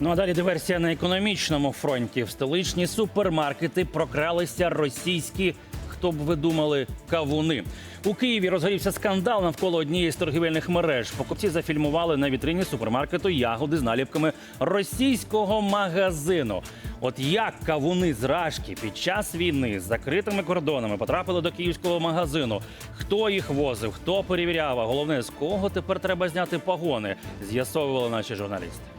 Ну а далі диверсія на економічному фронті. В столичні супермаркети прокралися російські. Хто б ви думали, кавуни у Києві розгорівся скандал навколо однієї з торгівельних мереж. Покупці зафільмували на вітрині супермаркету ягоди з наліпками російського магазину. От як кавуни з Рашки під час війни з закритими кордонами потрапили до київського магазину? Хто їх возив, хто перевіряв? А головне, з кого тепер треба зняти погони? З'ясовували наші журналісти.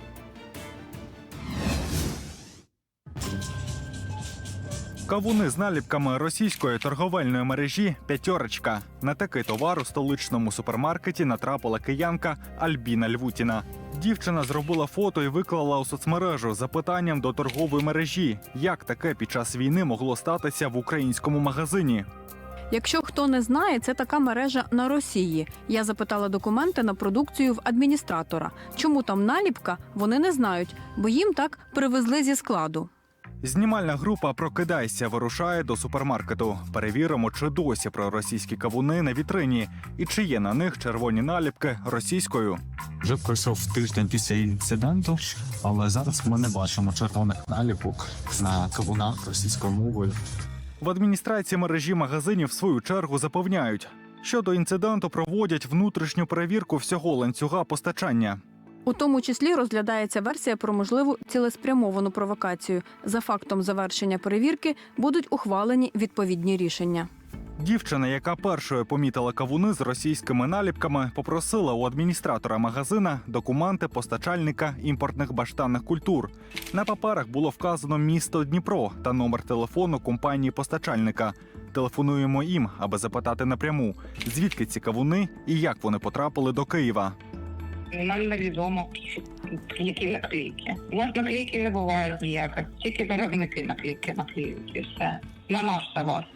Кавуни з наліпками російської торговельної мережі П'ятерочка. На такий товар у столичному супермаркеті натрапила киянка Альбіна Львутіна. Дівчина зробила фото і виклала у соцмережу з запитанням до торгової мережі, як таке під час війни могло статися в українському магазині. Якщо хто не знає, це така мережа на Росії. Я запитала документи на продукцію в адміністратора. Чому там наліпка, вони не знають, бо їм так привезли зі складу. Знімальна група Прокидайся вирушає до супермаркету. Перевіримо, чи досі про російські кавуни на вітрині і чи є на них червоні наліпки російською. Вже пройшов тиждень після інциденту, але зараз ми не бачимо червоних наліпок на кавунах російською мовою. В адміністрації мережі магазинів в свою чергу запевняють, що до інциденту проводять внутрішню перевірку всього ланцюга постачання. У тому числі розглядається версія про можливу цілеспрямовану провокацію. За фактом завершення перевірки будуть ухвалені відповідні рішення. Дівчина, яка першою помітила кавуни з російськими наліпками, попросила у адміністратора магазина документи постачальника імпортних баштанних культур. На паперах було вказано місто Дніпро та номер телефону компанії постачальника. Телефонуємо їм, аби запитати напряму, звідки ці кавуни і як вони потрапили до Києва. Нам невідомо, які наклейки. У наклейки не бувають ніяких, тільки виробники наклейки наклеюють і все. На наш товар.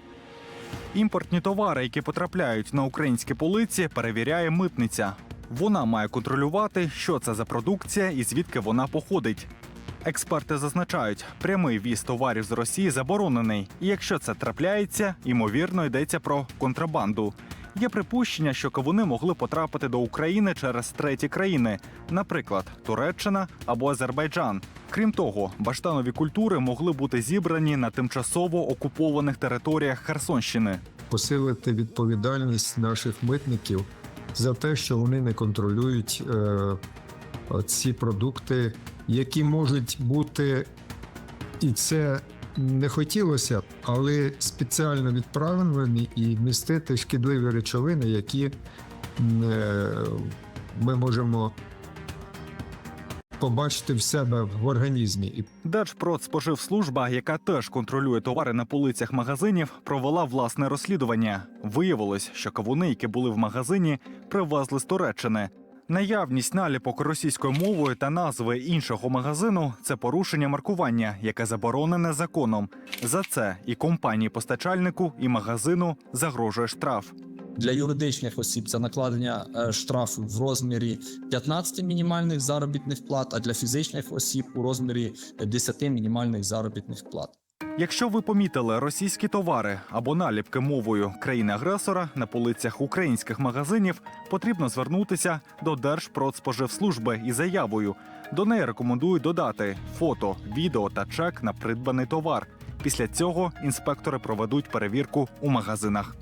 Імпортні товари, які потрапляють на українські полиці, перевіряє митниця. Вона має контролювати, що це за продукція і звідки вона походить. Експерти зазначають, прямий віз товарів з Росії заборонений, і якщо це трапляється, ймовірно йдеться про контрабанду. Є припущення, що кавуни могли потрапити до України через треті країни, наприклад, Туреччина або Азербайджан. Крім того, баштанові культури могли бути зібрані на тимчасово окупованих територіях Херсонщини. посилити відповідальність наших митників за те, що вони не контролюють е, ці продукти, які можуть бути, і це не хотілося але спеціально відправлені і містити шкідливі речовини, які е, ми можемо побачити в себе в організмі. Держпродспоживслужба, яка теж контролює товари на полицях магазинів, провела власне розслідування. Виявилось, що кавуни, які були в магазині, привезли з Туреччини. Наявність наліпок російською мовою та назви іншого магазину це порушення маркування, яке заборонене законом. За це і компанії постачальнику, і магазину загрожує штраф. Для юридичних осіб це накладення е, штрафу в розмірі 15 мінімальних заробітних плат, а для фізичних осіб у розмірі 10 мінімальних заробітних плат. Якщо ви помітили російські товари або наліпки мовою країни-агресора на полицях українських магазинів, потрібно звернутися до Держпродспоживслужби із заявою. До неї рекомендують додати фото, відео та чек на придбаний товар. Після цього інспектори проведуть перевірку у магазинах.